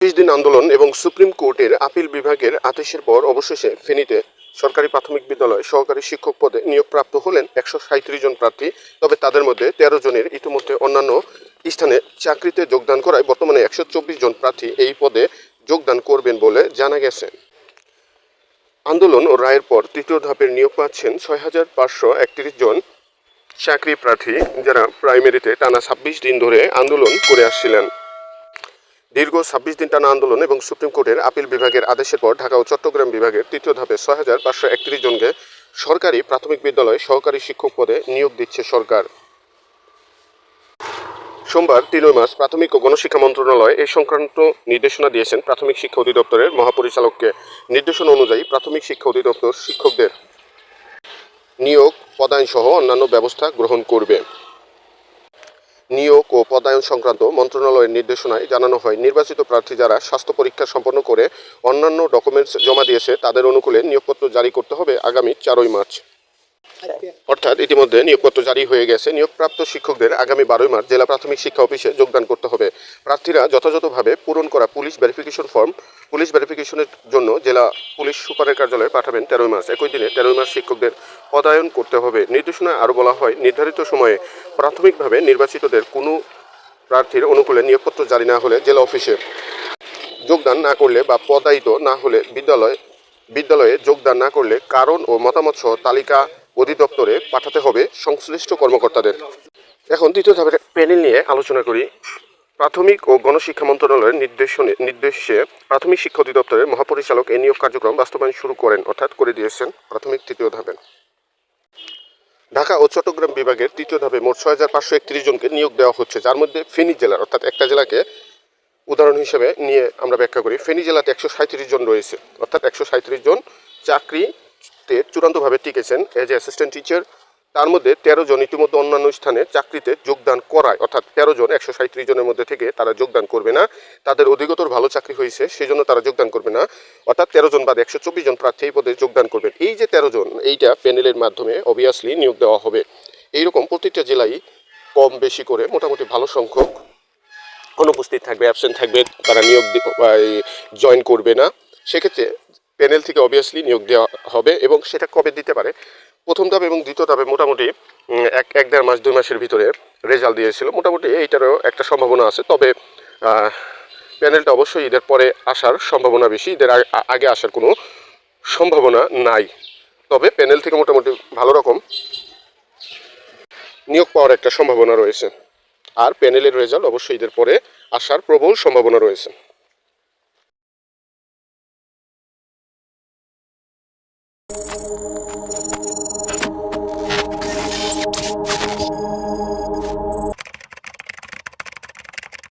বিশ দিন আন্দোলন এবং সুপ্রিম কোর্টের আপিল বিভাগের আদেশের পর অবশেষে ফেনীতে সরকারি প্রাথমিক বিদ্যালয় সহকারী শিক্ষক পদে নিয়োগপ্রাপ্ত হলেন একশো সাঁত্রিশ জন প্রার্থী। তবে তাদের মধ্যে তেরো জনের ইতিমধ্যে অন্যান্য স্থানে চাকরিতে যোগদান করায় বর্তমানে একশো চব্বিশ জন প্রার্থী এই পদে যোগদান করবেন বলে জানা গেছে। আন্দোলন ও রায়ের পর তৃতীয় ধাপের নিয়োগ পাচ্ছেন ছয় হাজার পাঁচশো একত্রিশ জন চাকরি প্রার্থী, যারা প্রাইমারিতে টানা ছাব্বিশ দিন ধরে আন্দোলন করে আসছিলেন। দীর্ঘ ছাব্বিশ দিন টানা আন্দোলন এবং সুপ্রিম কোর্টের আপিল বিভাগের আদেশের পর ঢাকা ও চট্টগ্রাম বিভাগের তৃতীয় ধাপে ছয় হাজার পাঁচশো একত্রিশ জনকে সরকারি প্রাথমিক বিদ্যালয় সহকারী শিক্ষক পদে নিয়োগ দিচ্ছে সরকার। সোমবার তিনই মাস প্রাথমিক ও গণশিক্ষা মন্ত্রণালয় এই সংক্রান্ত নির্দেশনা দিয়েছেন প্রাথমিক শিক্ষা অধিদপ্তরের মহাপরিচালককে। নির্দেশনা অনুযায়ী প্রাথমিক শিক্ষা অধিদপ্তর শিক্ষকদের নিয়োগ পদায়ন সহ অন্যান্য ব্যবস্থা গ্রহণ করবে। নিয়োগ ও পদায়ন সংক্রান্ত মন্ত্রণালয়ের নির্দেশনায় জানানো হয়, নির্বাচিত প্রার্থী যারা স্বাস্থ্য পরীক্ষা সম্পন্ন করে অন্যান্য ডকুমেন্টস জমা দিয়েছে, তাদের অনুকূলে নিয়োগপত্র জারি করতে হবে আগামী চারই মার্চ। অর্থাৎ ইতিমধ্যে নিয়োগপত্র জারি হয়ে গেছে। নিয়োগপ্রাপ্ত শিক্ষকদের আগামী বারোই মার্চ জেলা প্রাথমিক শিক্ষা অফিসে যোগদান করতে হবে। প্রার্থীরা যথাযথভাবে পূরণ করা পুলিশ ভেরিফিকেশন ফর্ম, পুলিশ ভেরিফিকেশনের জন্য জেলা পুলিশ সুপারের কার্যালয়ে পাঠাবেন তেরোই মার্চ। একই দিনে তেরোই মার্চ শিক্ষকদের পদায়ন করতে হবে। নির্দেশনায় আরও বলা হয়, নির্ধারিত সময়ে প্রাথমিকভাবে নির্বাচিতদের কোনো প্রার্থীর অনুকূলে নিয়োগপত্র জারি না হলে জেলা অফিসে যোগদান না করলে বা পদায়িত না হলে বিদ্যালয়, বিদ্যালয়ে যোগদান না করলে কারণ ও মতামত সহ তালিকা অধিদপ্তরে পাঠাতে হবে সংশ্লিষ্ট কর্মকর্তাদের। এখন দ্বিতীয় ধাপের প্যানেল নিয়ে আলোচনা করি। প্রাথমিক ও গণশিক্ষা মন্ত্রণালয়ের নির্দেশনে নির্দেশে প্রাথমিক শিক্ষা অধিদপ্তরের মহাপরিচালক এই নিয়োগ কার্যক্রম বাস্তবায়ন শুরু করেন, অর্থাৎ করে দিয়েছেন প্রাথমিক তৃতীয় ধাপে। ঢাকা ও চট্টগ্রাম বিভাগের তৃতীয় ধাপে মোট ছয় হাজার পাঁচশো একত্রিশ জনকে নিয়োগ দেওয়া হচ্ছে, যার মধ্যে ফেনী জেলার, অর্থাৎ একটা জেলাকে উদাহরণ হিসেবে নিয়ে আমরা ব্যাখ্যা করি। ফেনী জেলাতে একশো সাঁত্রিশ জন রয়েছে, অর্থাৎ একশো সাঁত্রিশ জন চাকরিতে চূড়ান্তভাবে টিকেছেন এজ এ অ্যাসিস্ট্যান্ট টিচার তার মধ্যে তেরো জন ইতিমধ্যে অন্যান্য স্থানে চাকরিতে যোগদান করায়। অর্থাৎ তেরো জন, একশো সাঁত্রিশ জনের মধ্যে থেকে তারা যোগদান করবে না। তাদের অধিকতর ভালো চাকরি হয়েছে সেই জন্য তারা যোগদান করবে না। অর্থাৎ তেরো জন বাদে একশো চব্বিশ জন প্রার্থী এই পদে যোগদান করবেন। এই যে তেরো জন, এইটা প্যানেলের মাধ্যমে অবভিয়াসলি নিয়োগ দেওয়া হবে। এইরকম প্রত্যেকটা জেলায় কম বেশি করে মোটামুটি ভালো সংখ্যক অনুপস্থিত থাকবে অ্যাবসেন্ট থাকবে, তারা নিয়োগ জয়েন করবে না। সেক্ষেত্রে প্যানেল থেকে অবভিয়াসলি নিয়োগ দেওয়া হবে এবং সেটা কবে দিতে পারে? প্রথম ধাপ এবং দ্বিতীয় ধাপে মোটামুটি এক এক দেড় মাস, দুই মাসের ভিতরে রেজাল্ট দিয়েছিল। মোটামুটি এইটারও একটা সম্ভাবনা আছে। তবে প্যানেলটা অবশ্যই ঈদের পরে আসার সম্ভাবনা বেশি। ঈদের আগে- আসার কোনো সম্ভাবনা নাই। তবে প্যানেল থেকে মোটামুটি ভালো রকম নিয়োগ পাওয়ার একটা সম্ভাবনা রয়েছে। আর প্যানেলের রেজাল্ট অবশ্যই ঈদের পরে আসার প্রবল সম্ভাবনা রয়েছে। Música